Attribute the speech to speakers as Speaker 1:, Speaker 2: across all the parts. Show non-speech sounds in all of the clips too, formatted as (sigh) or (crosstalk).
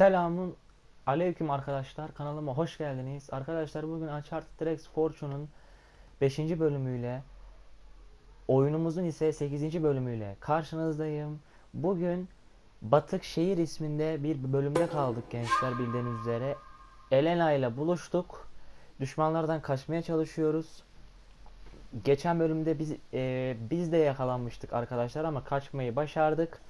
Speaker 1: Selamun aleyküm arkadaşlar. Kanalıma hoş geldiniz. Arkadaşlar bugün Uncharted Drax Fortune'un 5. bölümüyle oyunumuzun ise 8. bölümüyle karşınızdayım. Bugün Batık Şehir isminde bir bölümde kaldık gençler bildiğiniz üzere. Elena ile buluştuk. Düşmanlardan kaçmaya çalışıyoruz. Geçen bölümde biz e, biz de yakalanmıştık arkadaşlar ama kaçmayı başardık.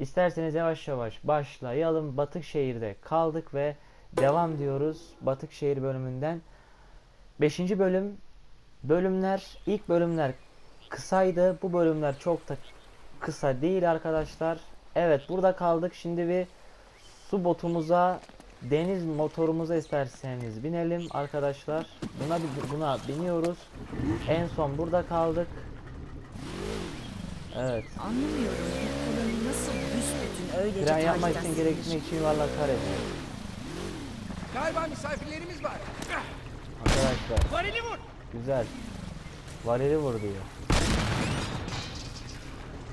Speaker 1: İsterseniz yavaş yavaş başlayalım. Batık şehirde kaldık ve devam diyoruz Batık şehir bölümünden. 5. bölüm bölümler ilk bölümler kısaydı. Bu bölümler çok da kısa değil arkadaşlar. Evet burada kaldık. Şimdi bir su botumuza deniz motorumuza isterseniz binelim arkadaşlar. Buna buna biniyoruz. En son burada kaldık. Evet.
Speaker 2: Anlamıyorum. Nasıl büsbütün öylece
Speaker 1: Fren yapmak için
Speaker 2: edilmiş?
Speaker 1: gerektiği için yuvarlaklar ediyor.
Speaker 3: Galiba misafirlerimiz var.
Speaker 1: Arkadaşlar
Speaker 3: Varili vur.
Speaker 1: güzel. Varili vur diyor.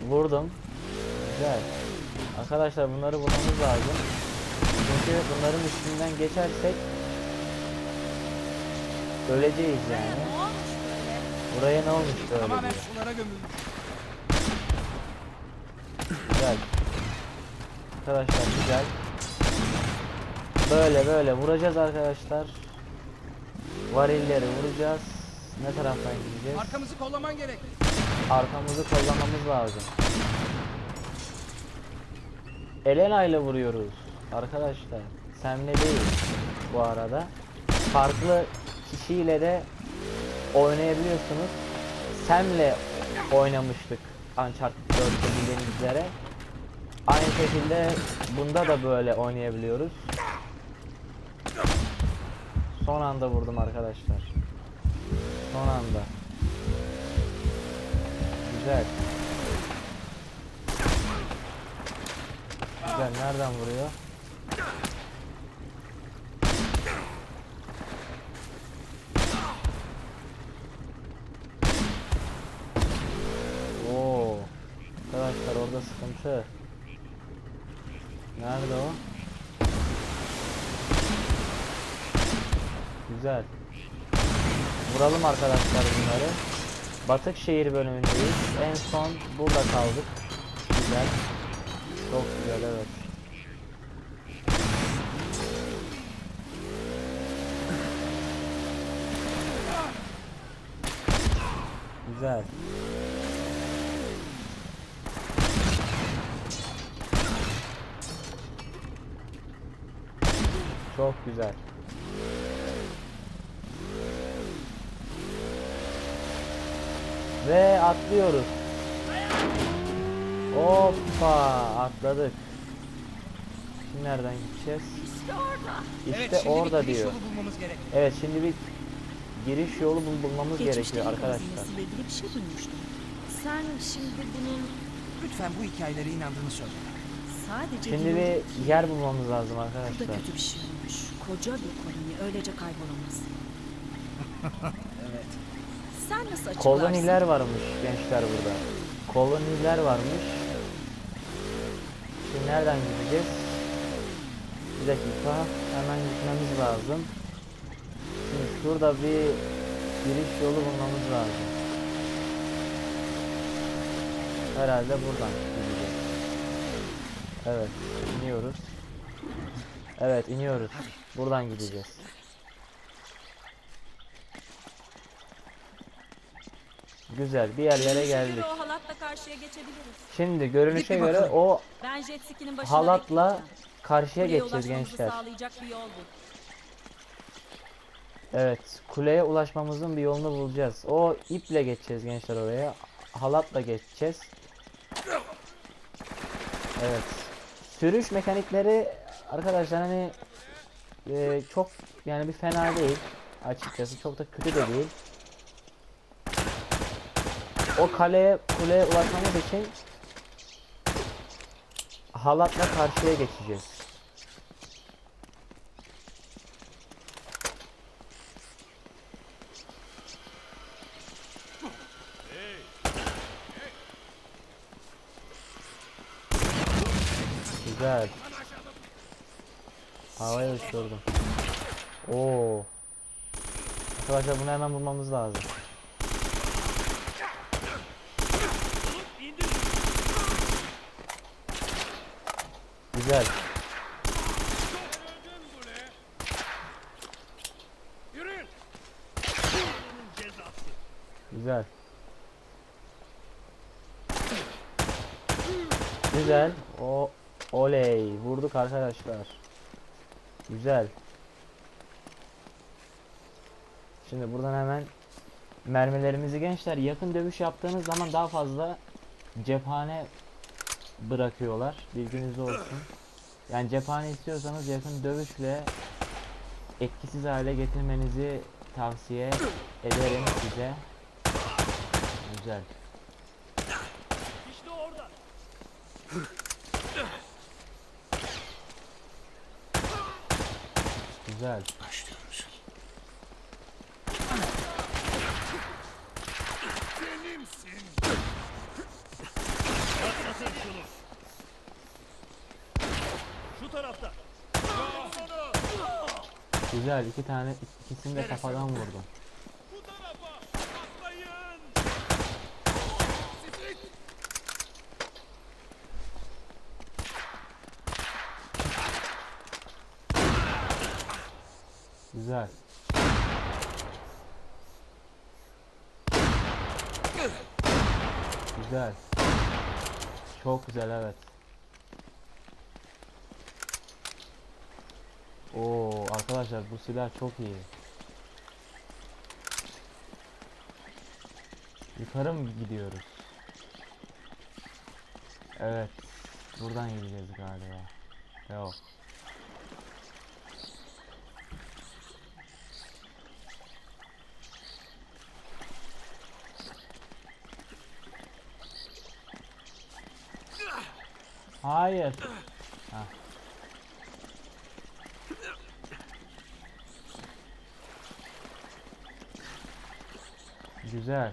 Speaker 1: Vurdum. Güzel. Arkadaşlar bunları vurmamız lazım. Çünkü bunların üstünden geçersek öleceğiz yani. Buraya ne olmuş böyle
Speaker 3: Tamamen sulara gömülmüş.
Speaker 1: Güzel. Arkadaşlar güzel. Böyle böyle vuracağız arkadaşlar. Varilleri vuracağız. Ne taraftan gideceğiz?
Speaker 3: Arkamızı kollaman gerek.
Speaker 1: Arkamızı kollamamız lazım. Elena ile vuruyoruz. Arkadaşlar. Senle değil. Bu arada. Farklı kişiyle de oynayabiliyorsunuz. Sam'le oynamıştık. Uncharted 4'te bildiğiniz üzere. Aynı şekilde bunda da böyle oynayabiliyoruz. Son anda vurdum arkadaşlar. Son anda. Güzel. Güzel. Nereden vuruyor? Oo. Arkadaşlar orada sıkıntı. Nerede o? Güzel. Vuralım arkadaşlar bunları. Batık şehir bölümündeyiz. En son burada kaldık. Güzel. Çok güzel evet. Güzel. Çok güzel. Ve atlıyoruz. Hoppa atladık. Şimdi nereden gideceğiz? İşte
Speaker 3: evet
Speaker 1: orada diyor. Evet şimdi bir giriş yolu bul- bulmamız
Speaker 2: Geçmişte
Speaker 1: gerekiyor arkadaşlar.
Speaker 2: ilgili bir şey duymuştum. Sen şimdi bunun
Speaker 3: Lütfen bu hikayelere inandığını söyle.
Speaker 2: sadece
Speaker 1: Şimdi bir yer bulmamız lazım
Speaker 2: Bu da
Speaker 1: arkadaşlar.
Speaker 2: kötü bir şey. Koca bir koloni öylece kaybolamaz. (laughs)
Speaker 3: Evet.
Speaker 2: Sen nasıl açıklarsın?
Speaker 1: Koloniler varmış gençler burada. Koloniler varmış. Şimdi nereden gideceğiz? Bir dakika. Hemen gitmemiz lazım. Şimdi şurada bir giriş yolu bulmamız lazım. Herhalde buradan gideceğiz. Evet, iniyoruz. Evet, iniyoruz. Buradan gideceğiz. Güzel, bir yerlere geldik.
Speaker 4: O halatla karşıya geçebiliriz.
Speaker 1: Şimdi görünüşe
Speaker 3: Gidip
Speaker 1: göre
Speaker 3: bakalım.
Speaker 1: o
Speaker 4: Ben jet ski'nin başına
Speaker 1: halatla
Speaker 4: bekleyeceğim.
Speaker 1: karşıya
Speaker 4: Kuleye
Speaker 1: geçeceğiz
Speaker 4: ulaşmamızı
Speaker 1: gençler.
Speaker 4: sağlayacak bir yol bu.
Speaker 1: Evet, kuleye ulaşmamızın bir yolunu bulacağız. O iple geçeceğiz gençler oraya. Halatla geçeceğiz. Evet. Sürüş mekanikleri arkadaşlar hani e, çok yani bir fena değil açıkçası çok da kötü de değil. O kaleye kuleye ulaşmamız için halatla karşıya geçeceğiz. Güzel. Uçurdum. Oo. Arkadaşlar bunu hemen bulmamız lazım. Güzel. Güzel. Güzel. O oley. Vurduk arkadaşlar. Güzel. Şimdi buradan hemen mermilerimizi gençler yakın dövüş yaptığınız zaman daha fazla cephane bırakıyorlar. Bilginiz olsun. Yani cephane istiyorsanız yakın dövüşle etkisiz hale getirmenizi tavsiye ederim size. Güzel.
Speaker 5: İşte orada.
Speaker 1: Güzel.
Speaker 3: Başlıyoruz.
Speaker 5: Patlatın şunu. Şu tarafta.
Speaker 1: Güzel. iki tane ikisini de kafadan vurdum.
Speaker 5: Bu tarafa. Atlayın.
Speaker 1: Güzel. Güzel. Çok güzel evet. Oo arkadaşlar bu silah çok iyi. Yukarı mı gidiyoruz? Evet. Buradan gideceğiz galiba. Yok. Hayır. Hah. Güzel.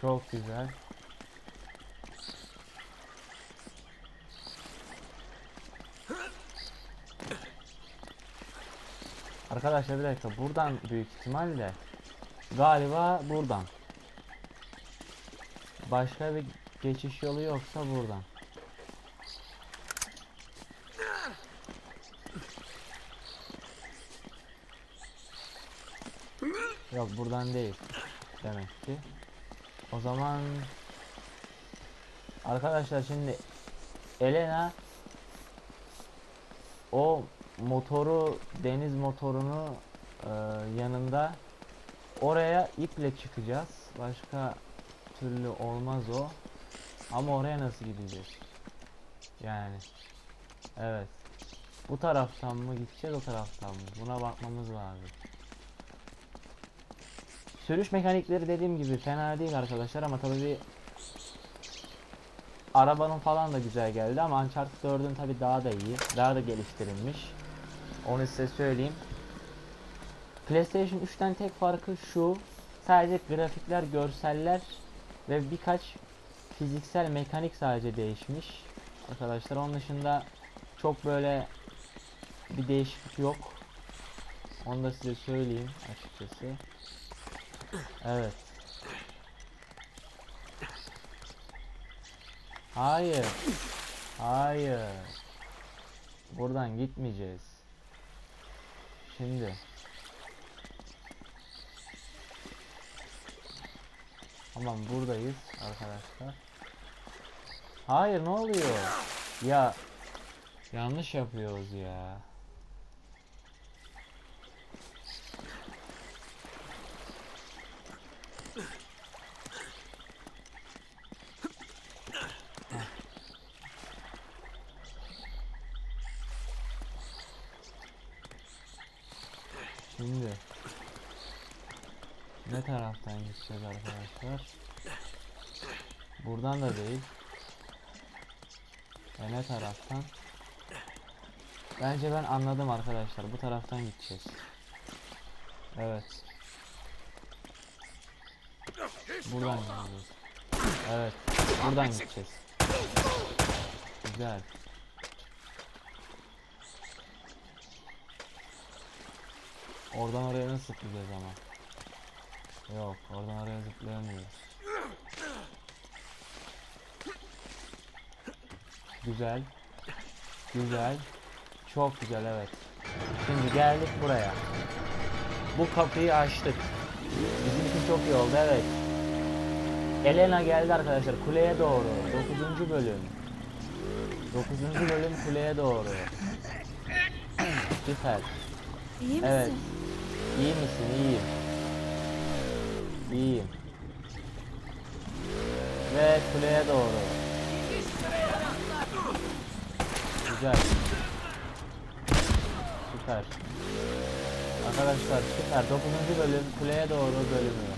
Speaker 1: Çok güzel. Arkadaşlar bir dakika buradan büyük ihtimalle galiba buradan. Başka bir geçiş yolu yoksa buradan. Yok buradan değil. Demek ki. O zaman Arkadaşlar şimdi Elena o motoru deniz motorunu e, yanında oraya iple çıkacağız. Başka türlü olmaz o. Ama oraya nasıl gideceğiz? Yani. Evet. Bu taraftan mı gideceğiz o taraftan mı? Buna bakmamız lazım. Sürüş mekanikleri dediğim gibi fena değil arkadaşlar ama tabii bir arabanın falan da güzel geldi ama Uncharted 4'ün tabii daha da iyi. Daha da geliştirilmiş. Onu size söyleyeyim. PlayStation 3'ten tek farkı şu. Sadece grafikler, görseller ve birkaç fiziksel mekanik sadece değişmiş. Arkadaşlar onun dışında çok böyle bir değişiklik yok. Onu da size söyleyeyim açıkçası. Evet. Hayır. Hayır. Buradan gitmeyeceğiz. Şimdi. Tamam buradayız arkadaşlar. Hayır ne oluyor? Ya yanlış yapıyoruz ya. Heh. Şimdi ne taraftan gideceğiz arkadaşlar? Buradan da değil. E ne taraftan? Bence ben anladım arkadaşlar. Bu taraftan gideceğiz. Evet. Buradan gideceğiz. Evet. Buradan gideceğiz. Güzel. Oradan oraya nasıl zıplayacağız ama? Yok, oradan oraya zıplayamıyoruz. Güzel. Güzel. Çok güzel evet. Şimdi geldik buraya. Bu kapıyı açtık. Bizim için çok iyi oldu evet. Elena geldi arkadaşlar kuleye doğru. 9. bölüm. 9. bölüm kuleye doğru. Süper.
Speaker 2: İyi misin?
Speaker 1: Evet. İyi misin? İyiyim. İyiyim. Ve kuleye doğru. Güzel. Süper. Arkadaşlar süper. 9. bölüm kuleye doğru bölümü.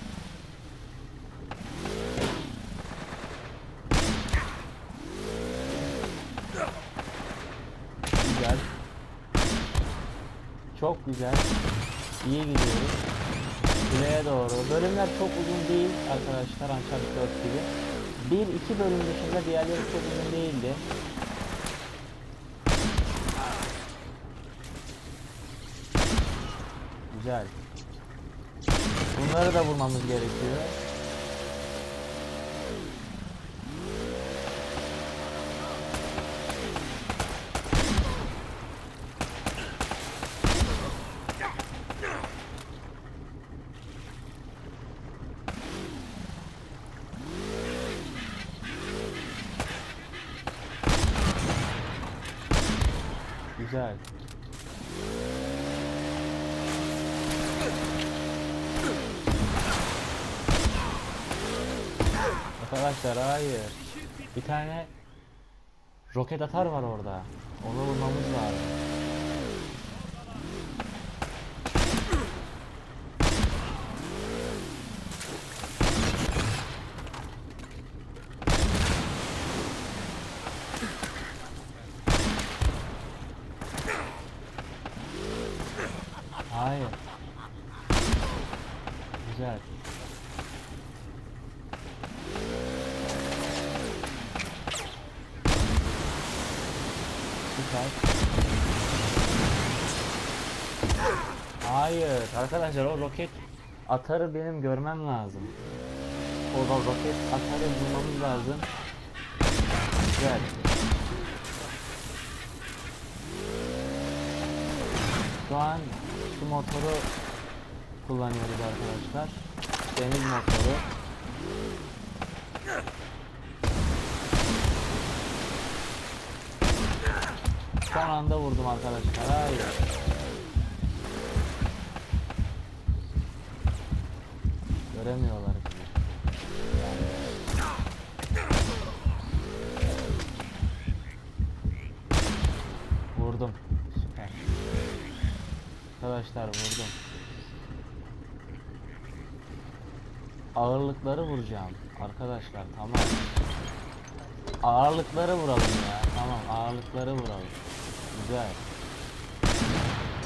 Speaker 1: Güzel. Çok güzel. İyi gidiyoruz. Kuleye doğru. Bölümler çok uzun değil arkadaşlar Uncharted 4 gibi. Bir iki bölüm dışında diğerleri çok uzun değildi. Güzel. Bunları da vurmamız gerekiyor. Güzel. Arkadaşlar hayır. Bir tane roket atar var orada. Onu vurmamız lazım. Hayır. Güzel. Süper. Arkadaşlar o roket atarı benim görmem lazım. O da roket atarı bulmamız lazım. Güzel. Şu an şu motoru kullanıyoruz arkadaşlar. Deniz motoru. Son anda vurdum arkadaşlar. Hayır. Göremiyorlar bizi. Vurdum. Süper. Arkadaşlar vurdum. Ağırlıkları vuracağım. Arkadaşlar tamam. Ağırlıkları vuralım ya. Tamam ağırlıkları vuralım. Güzel.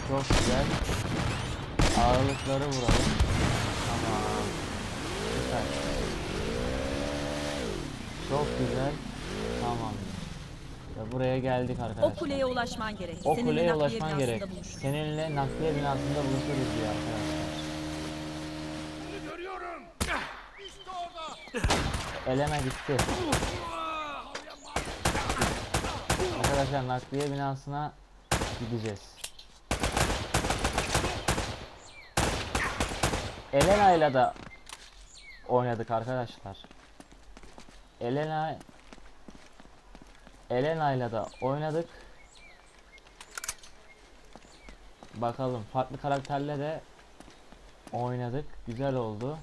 Speaker 1: Çok güzel. Ağırlıkları vuralım. Tamam. Süper. Çok güzel. Tamam. Ve buraya geldik arkadaşlar.
Speaker 4: O kuleye ulaşman gerek.
Speaker 1: O
Speaker 4: Seninle
Speaker 1: kuleye
Speaker 4: nakliye
Speaker 1: ulaşman
Speaker 4: binasında
Speaker 1: gerek.
Speaker 4: buluşuruz.
Speaker 1: Seninle nakliye binasında buluşuruz diyor arkadaşlar.
Speaker 5: Görüyorum. İşte orada.
Speaker 1: Eleme gitti. Arkadaşlar nakliye binasına gideceğiz. Elena ile de oynadık arkadaşlar. Elena Elena ile de oynadık. Bakalım farklı karakterle de oynadık. Güzel oldu.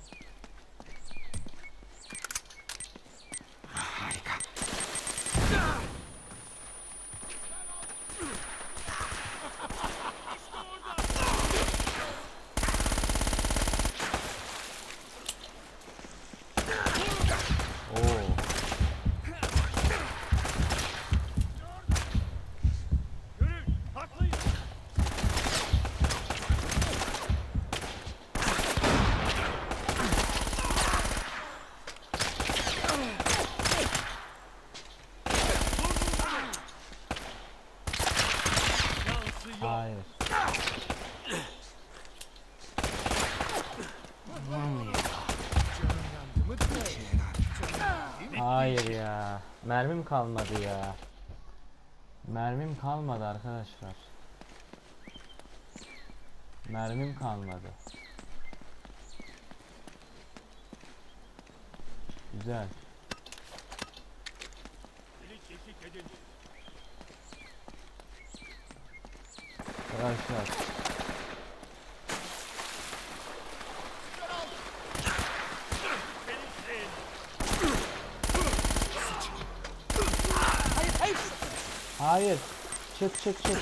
Speaker 1: Mermim kalmadı ya. Mermim kalmadı arkadaşlar. Mermim kalmadı. Güzel. Arkadaşlar. Hayır. Çık çık çık.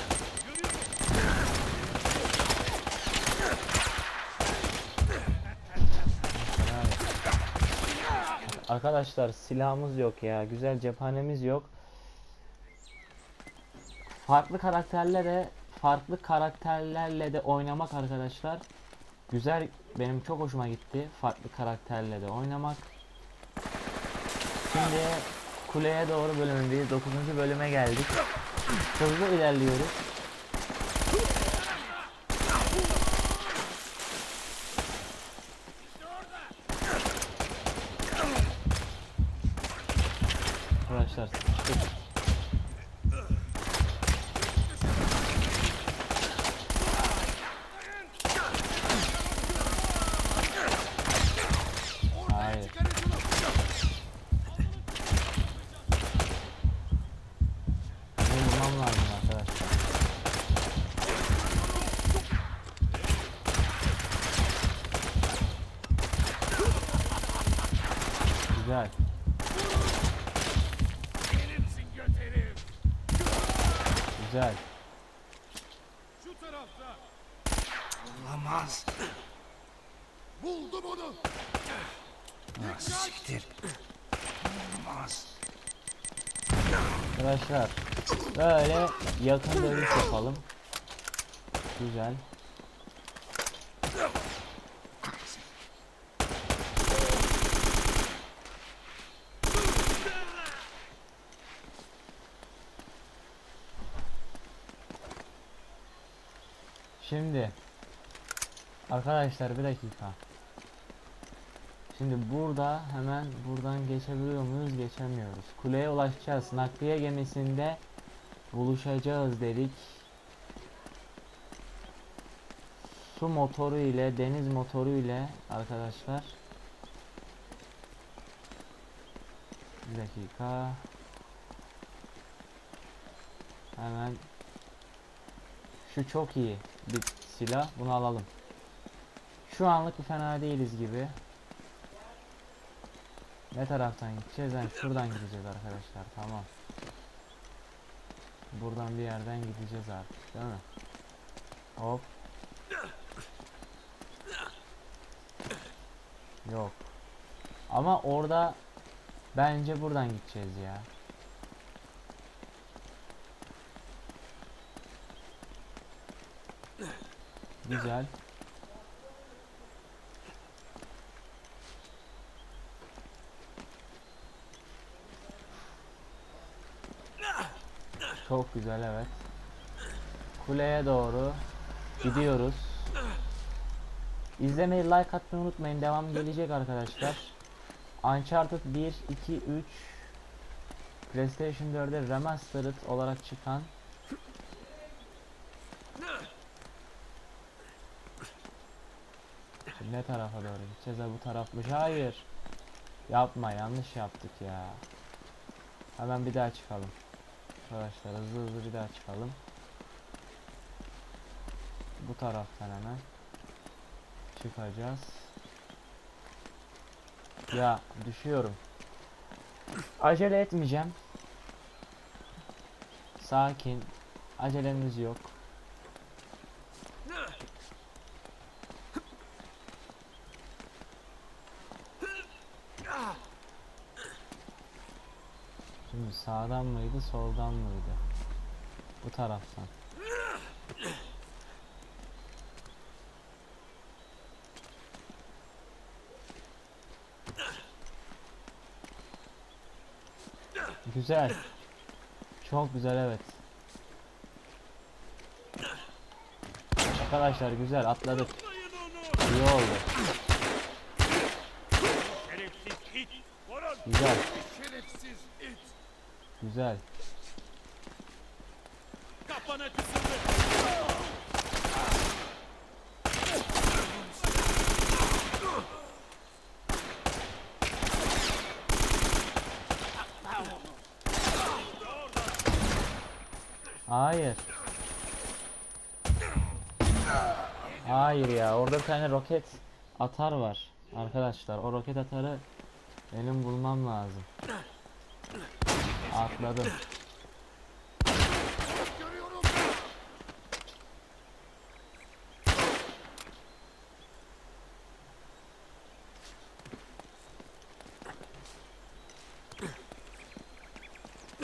Speaker 1: Arkadaşlar silahımız yok ya. Güzel cephanemiz yok. Farklı karakterlere farklı karakterlerle de oynamak arkadaşlar güzel benim çok hoşuma gitti farklı karakterle de oynamak. Şimdi kuleye doğru bölümündeyiz. 9. bölüme geldik. Hızlı ilerliyoruz. Arkadaşlar sıkıştık. Hayır.
Speaker 5: Çıkarın şunu.
Speaker 1: Benim bulmam lazım arkadaşlar. Güzel.
Speaker 5: Benimsin göt herif.
Speaker 1: Güzel.
Speaker 5: Şu tarafta.
Speaker 3: Olamaz.
Speaker 5: Buldum onu.
Speaker 3: Ah, siktir. Olamaz.
Speaker 1: Arkadaşlar böyle yakın dövüş yapalım. Güzel. Şimdi arkadaşlar bir dakika. Şimdi burada hemen buradan geçebiliyor muyuz? Geçemiyoruz. Kuleye ulaşacağız. Nakliye gemisinde buluşacağız dedik. Su motoru ile deniz motoru ile arkadaşlar. Bir dakika. Hemen şu çok iyi bir silah. Bunu alalım. Şu anlık bir fena değiliz gibi. Ne taraftan gideceğiz? Yani şuradan gideceğiz arkadaşlar. Tamam. Buradan bir yerden gideceğiz artık, değil mi? Hop. Yok. Ama orada bence buradan gideceğiz ya. Güzel. Çok güzel evet. Kuleye doğru gidiyoruz. İzlemeyi like atmayı unutmayın. Devam gelecek arkadaşlar. Uncharted 1, 2, 3 PlayStation 4'e Remastered olarak çıkan ne tarafa doğru gideceğiz? Ha, bu tarafmış. Hayır. Yapma yanlış yaptık ya. Hemen bir daha çıkalım. Arkadaşlar hızlı hızlı bir daha çıkalım. Bu taraftan hemen çıkacağız. Ya düşüyorum. Acele etmeyeceğim. Sakin. Acelemiz yok. Şimdi sağdan mıydı, soldan mıydı? Bu taraftan. Güzel. Çok güzel evet. Arkadaşlar güzel atladık. İyi oldu. Güzel. Güzel.
Speaker 5: Kafana kısıldı.
Speaker 1: Hayır. Hayır ya orada bir tane roket atar var. Arkadaşlar o roket atarı benim bulmam lazım. Atladım.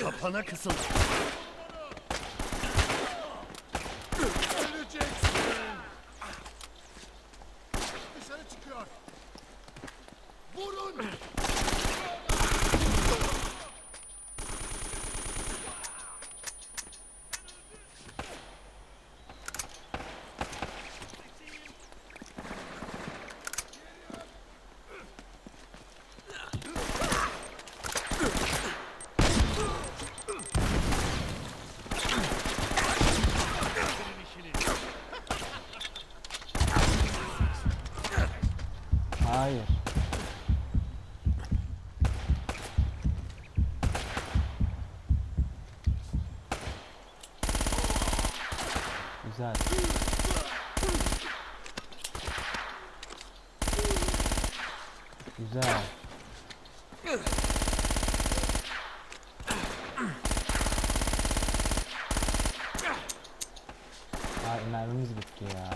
Speaker 6: Kapana kısıl.
Speaker 1: Güzel. Ay mermimiz bitti ya.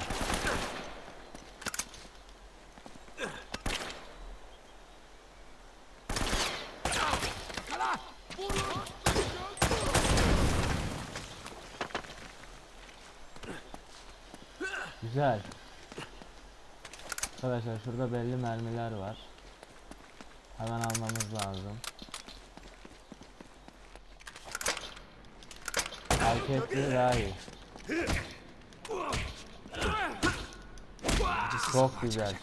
Speaker 1: Güzel. Arkadaşlar şurada belli mermiler var. Hemen almamız lazım. Hareketli daha iyi. Çok güzel.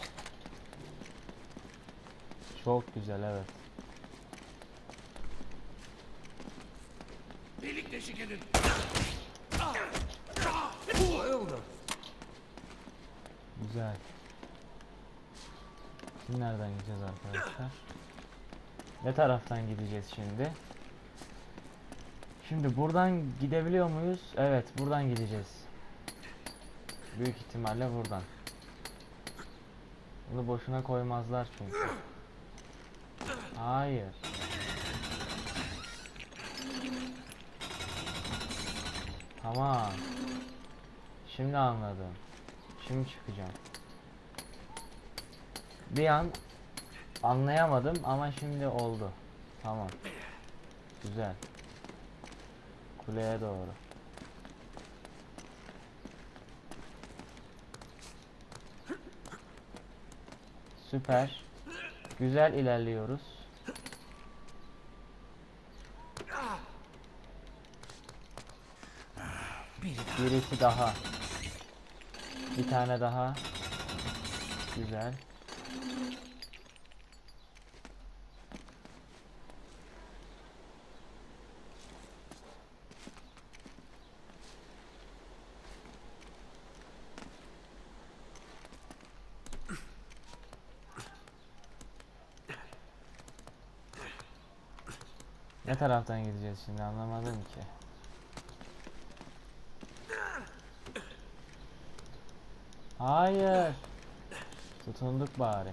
Speaker 1: Çok güzel evet.
Speaker 5: Delik deşik edin.
Speaker 1: Güzel. Şimdi nereden gideceğiz arkadaşlar? Ne taraftan gideceğiz şimdi? Şimdi buradan gidebiliyor muyuz? Evet, buradan gideceğiz. Büyük ihtimalle buradan. Bunu boşuna koymazlar çünkü. Hayır. Tamam. Şimdi anladım. Şimdi çıkacağım. Bir an anlayamadım ama şimdi oldu. Tamam. Güzel. Kuleye doğru. Süper. Güzel ilerliyoruz. Birisi daha. Bir tane daha. Güzel. Ne taraftan gideceğiz şimdi anlamadım ki. Hayır. Tutunduk bari.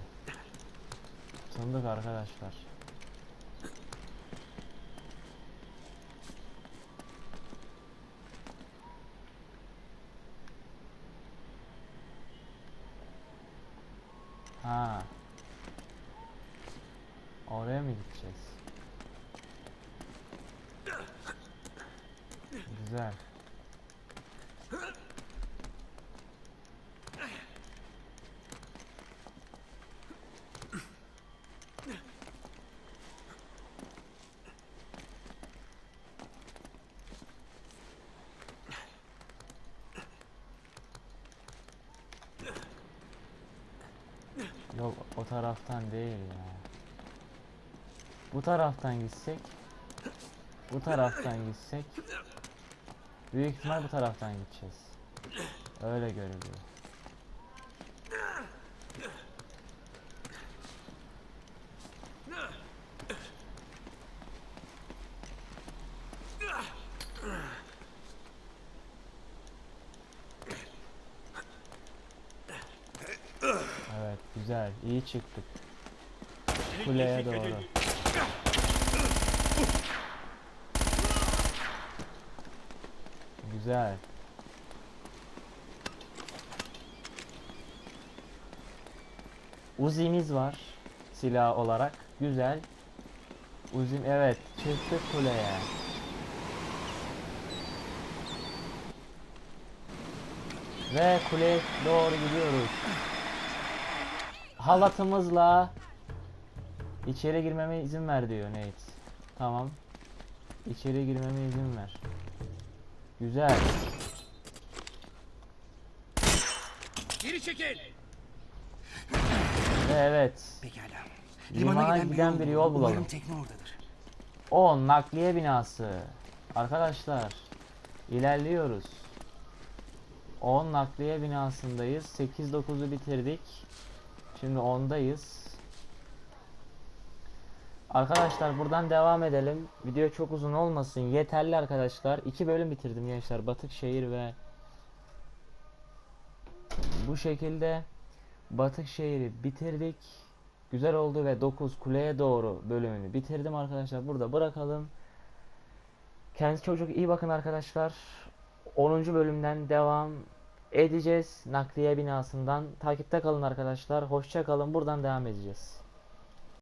Speaker 1: Tutunduk arkadaşlar. Ha. Oraya mı gideceğiz? Güzel. Yok o taraftan değil ya. Bu taraftan gitsek Bu taraftan gitsek büyük ihtimal bu taraftan gideceğiz. Öyle görülüyor. Evet, güzel. iyi çıktık. Kuleye doğru. Güzel. Uzi'miz var silah olarak. Güzel. Uzim evet çıktık kuleye. Ve kuleye doğru gidiyoruz. Halatımızla içeri girmeme izin ver diyor Nate. Tamam. İçeri girmeme izin ver. Güzel.
Speaker 5: Geri çekil.
Speaker 1: Ve evet.
Speaker 3: Pekala.
Speaker 1: Limana giden bir yol
Speaker 3: Umarım
Speaker 1: bulalım.
Speaker 3: tekne oradadır.
Speaker 1: O nakliye binası. Arkadaşlar ilerliyoruz. 10 nakliye binasındayız. 8-9'u bitirdik. Şimdi 10'dayız. Arkadaşlar buradan devam edelim. Video çok uzun olmasın. Yeterli arkadaşlar. 2 bölüm bitirdim gençler. Batıkşehir ve bu şekilde Batıkşehir'i bitirdik. Güzel oldu ve 9 kuleye doğru bölümünü bitirdim arkadaşlar. Burada bırakalım. Kendinize çok çok iyi bakın arkadaşlar. 10. bölümden devam edeceğiz. Nakliye binasından. Takipte kalın arkadaşlar. Hoşça kalın. Buradan devam edeceğiz.